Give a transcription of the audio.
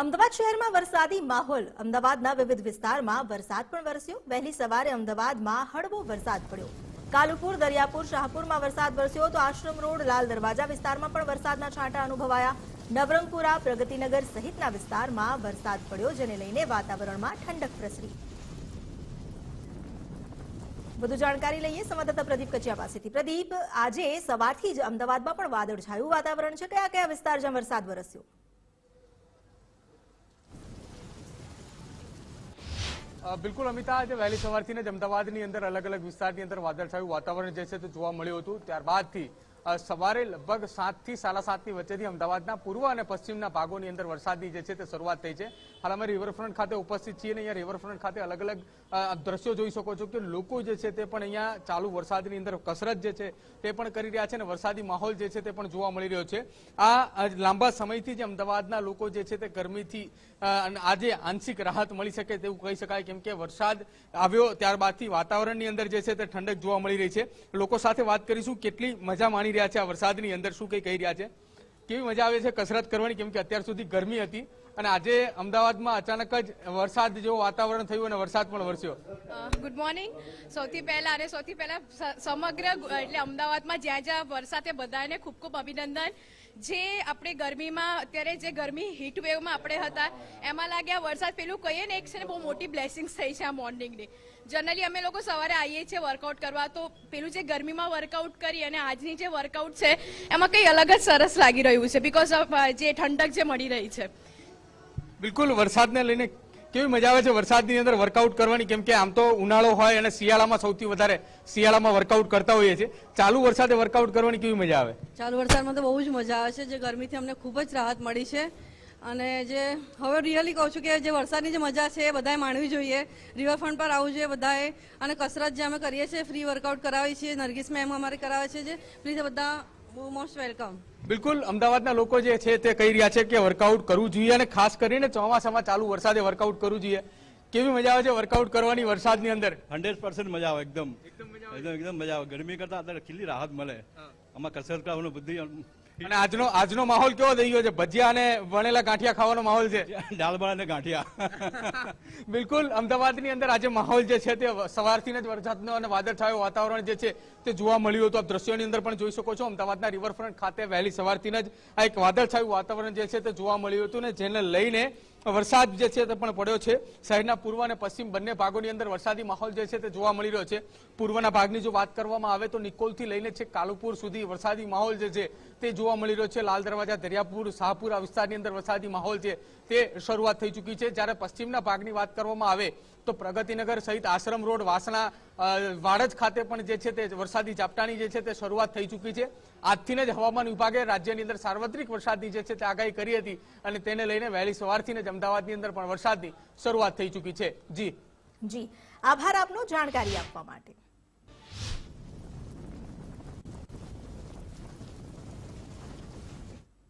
અમદાવાદ શહેરમાં વરસાદી માહોલ. અમદાવાદના વિવિધ વિસ્તારમાં વરસાદ પણ વરસ્યો. વહેલી સવારે અમદાવાદમાં હળવો વરસાદ પડ્યો. કાલુપુર, દરિયાપુર, શાહપુરમાં વરસાદ વરસ્યો તો આશ્રમ રોડ, લાલ દરવાજા વિસ્તારમાં પણ વરસાદના છાંટા અનુભવાયા. નવરંગપુરા, પ્રગતિનગર સહિતના વિસ્તારમાં વરસાદ પડ્યો, જેને લઈને વાતાવરણમાં ઠંડક પ્રસરી. વધુ જાણકારી લઈએ સંવાદદાતા પ્રદીપ કચિયા પાસેથી. પ્રદીપ, આજે સવારથી જ અમદાવાદમાં પણ વાદળછાયું વાતાવરણ છે. કયા કયા વિસ્તાર જ્યાં વરસાદ વરસ્યો? બિલકુલ અમિતા, આજે વહેલી સવારથી જ અમદાવાદની અંદર અલગ અલગ વિસ્તારની અંદર વાદળછાયું વાતાવરણ જે છે તે જોવા મળ્યું હતું. ત્યારબાદથી સવારે લગભગ સાતથી સાડા સાતની વચ્ચેથી અમદાવાદના પૂર્વ અને પશ્ચિમના ભાગોની અંદર વરસાદની જે છે તે શરૂઆત થઈ છે. હાલ અમે રિવરફ્રન્ટ ખાતે ઉપસ્થિત છીએ અને અહીંયા રિવરફ્રન્ટ ખાતે અલગ અલગ દ્રશ્યો જોઈ શકો છો કે લોકો જે છે તે પણ અહીંયા ચાલુ વરસાદની અંદર કસરત જે છે તે પણ કરી રહ્યા છે અને વરસાદી માહોલ જે છે તે પણ જોવા મળી રહ્યો છે. આ લાંબા સમયથી જ અમદાવાદના લોકો જે છે તે ગરમીથી આજે આંશિક રાહત મળી શકે તેવું કહી શકાય કેમ કે વરસાદ આવ્યો ત્યારબાદથી વાતાવરણની અંદર જે છે તે ઠંડક જોવા મળી રહી છે. લોકો સાથે વાત કરીશું કેટલી મજા માણી રહ્યા છે, આ વરસાદની અંદર શું કંઈ કહી રહ્યા છે? કેવી મજા આવે છે કસરત કરવાની, કેમ કે અત્યાર સુધી ગરમી હતી. અને આજે અમદાવાદમાં અચાનક જ વરસાદ જેવું વાતાવરણ થયું અને વરસાદ પણ વરસ્યો. ગુડ મોર્નિંગ સૌથી પહેલા અને સૌથી પહેલા સમગ્ર એટલે અમદાવાદમાં જ્યાં જ્યાં વરસાદે બધાને ખૂબ ખૂબ અભિનંદન. જે આપણે ગરમીમાં, અત્યારે જે ગરમી હીટ વેવમાં આપણે હતા, એમાં લાગ્યા વરસાદ પેલું કહીએ ને એક છે ને બહુ મોટી બ્લેસિંગ્સ થઈ છે આ મોર્નિંગની જનરલી અમે લોકો સવારે આવીએ છીએ વર્કઆઉટ કરવા, તો પેલું જે ગરમીમાં વર્કઆઉટ કરી અને આજની જે વર્કઆઉટ છે, એમાં કંઈ અલગ જ સરસ લાગી રહ્યું છે બિકોઝ ઓફ જે ઠંડક જે મળી રહી છે. બિલકુલ, વરસાદને લઈને કેવી મજા આવે છે વરસાદની અંદર વર્કઆઉટ કરવાની? કેમ કે આમ તો ઉનાળો હોય અને શિયાળામાં સૌથી વધારે શિયાળામાં વર્કઆઉટ કરતા હોઈએ છીએ. ચાલુ વરસાદે વર્કઆઉટ કરવાની કેવી મજા આવે? ચાલુ વરસાદમાં તો બહુ જ મજા આવે છે. જે ગરમીથી અમને ખૂબ જ રાહત મળી છે. અને જે હવે રિયલી કહું છું કે જે વરસાદની જે મજા છે એ બધાએ માણવી જોઈએ. રિવરફ્રન્ટ પર આવવું જોઈએ બધાએ. અને કસરત જે અમે કરીએ છીએ ફ્રી વર્કઆઉટ કરાવીએ છીએ. નરગીસ મેમ અમારે કરાવે છે જે. પ્લીઝ બધા બહુ મોસ્ટ વેલકમ. બિલકુલ અમદાવાદના લોકો જે છે તે કહી રહ્યા છે કે વર્કઆઉટ કરવું જોઈએ અને ખાસ કરીને ચોમાસામાં ચાલુ વરસાદે વર્કઆઉટ કરવું જોઈએ. કેવી મજા આવે છે વર્કઆઉટ કરવાની વરસાદની અંદર? હંડ્રેડ પર્સન્ટ મજા આવે એકદમ. એકદમ એકદમ મજા આવે. ગરમી કરતા અત્યારે ખીલી રાહત મળે. આમાં કસરત કરવાનું બધી અને આજનો આજનો માહોલ કેવો થઈ ગયો છે? ભજીયા અને વણેલા ગાંઠિયા ખાવાનો માહોલ છે. ભાત અને ગાંઠિયા. બિલકુલ અમદાવાદની અંદર આજે માહોલ જે છે તે સવારથી જ વરસાદનો અને વાદળછાયો વાતાવરણ જે છે તે જોવા મળ્યું હતું. આપ દ્રશ્યોની અંદર પણ જોઈ શકો છો અમદાવાદના રિવરફ્રન્ટ ખાતે વહેલી સવારથી જ આ એક વાદળછાયું વાતાવરણ જે છે તે જોવા મળ્યું હતું ને જેને લઈને વરસાદ જે છે તે પણ પડ્યો છે. શહેરના પૂર્વ અને પશ્ચિમ બંને ભાગોની અંદર વરસાદી માહોલ જે છે તે જોવા મળી રહ્યો છે. પૂર્વના ભાગની જો વાત કરવામાં આવે તો નિકોલથી લઈને છે કાલુપુર સુધી વરસાદી માહોલ જે છે તે જોવા મળી રહ્યો છે. લાલ દરવાજા, દરિયાપુર, શાહપુર આ વિસ્તારની અંદર વરસાદી માહોલ છે તે શરૂઆત થઈ ચૂકી છે. જ્યારે પશ્ચિમના ભાગની વાત કરવામાં આવે તો પ્રગતિનગર સહિત આશ્રમ રોડ, વાસણા વાડજ ખાતે પણ જે છે તે વરસાદી ઝાપટાની જે છે તે શરૂઆત થઈ ચૂકી છે. આજથી જ હવામાન વિભાગે રાજ્યની અંદર સાર્વત્રિક વરસાદની જે છે તે આગાહી કરી હતી અને તેને લઈને વહેલી સવારથી જ અમદાવાદની અંદર પણ વરસાદની શરૂઆત થઈ ચૂકી છે. જી. જી. આભાર આપનો જાણકારી આપવા માટે.